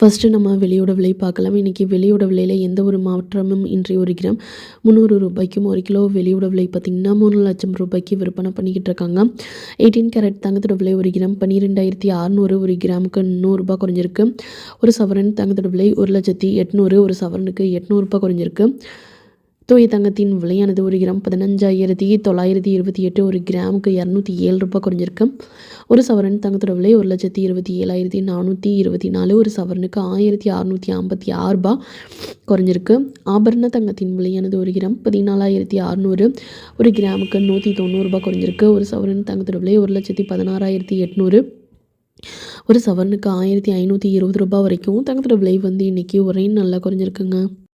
First நம்ம வெளியோட விலை பார்க்கலாம். இன்றைக்கி வெளியோட விலையில் எந்த ஒரு மாற்றமும் இன்றி ஒரு கிராம் முந்நூறு ரூபாய்க்கும் ஒரு கிலோ வெளியோட விலை பார்த்திங்கன்னா மூணு லட்சம் ரூபாய்க்கு விற்பனை பண்ணிக்கிட்டு இருக்காங்க. எயிட்டீன் கேரட் தங்கத்தோட விலை ஒரு கிராம் பன்னிரெண்டாயிரத்தி அறநூறு ஒரு கிராமுக்கு நூறுரூபா குறைஞ்சிருக்கு. ஒரு சவரன் தங்கத்தோட விலை ஒரு லட்சத்தி எட்நூறு ஒரு சவரனுக்கு எட்நூறுபா குறைஞ்சிருக்கு. தூய தங்கத்தின் விலையானது ஒரு கிராம் பதினஞ்சாயிரத்தி தொள்ளாயிரத்தி இருபத்தி எட்டு ஒரு கிராமுக்கு இரநூத்தி ஏழு ரூபாய் குறைஞ்சிருக்கு. ஒரு சவரன் தங்கத்தோட விலை ஒரு லட்சத்தி இருபத்தி ஏழாயிரத்தி நானூற்றி இருபத்தி நாலு ஒரு சவரனுக்கு ஆயிரத்தி அறநூற்றி ஐம்பத்தி ஆறு ரூபாய் குறைஞ்சிருக்கு. ஆபரண தங்கத்தின் விலையானது ஒரு கிராம் பதினாலாயிரத்தி அறநூறு ஒரு கிராமுக்கு நூற்றி தொண்ணூறுரூபா குறைஞ்சிருக்கு. ஒரு சவரன் தங்கத்தோட விலை ஒரு லட்சத்தி பதினாறாயிரத்தி எட்நூறு ஒரு சவரனுக்கு ஆயிரத்தி ஐநூற்றி இருபது ரூபாய் வரைக்கும் தங்கத்தோட விலை வந்து இன்றைக்கி ஒரே நல்லா குறைஞ்சிருக்குங்க.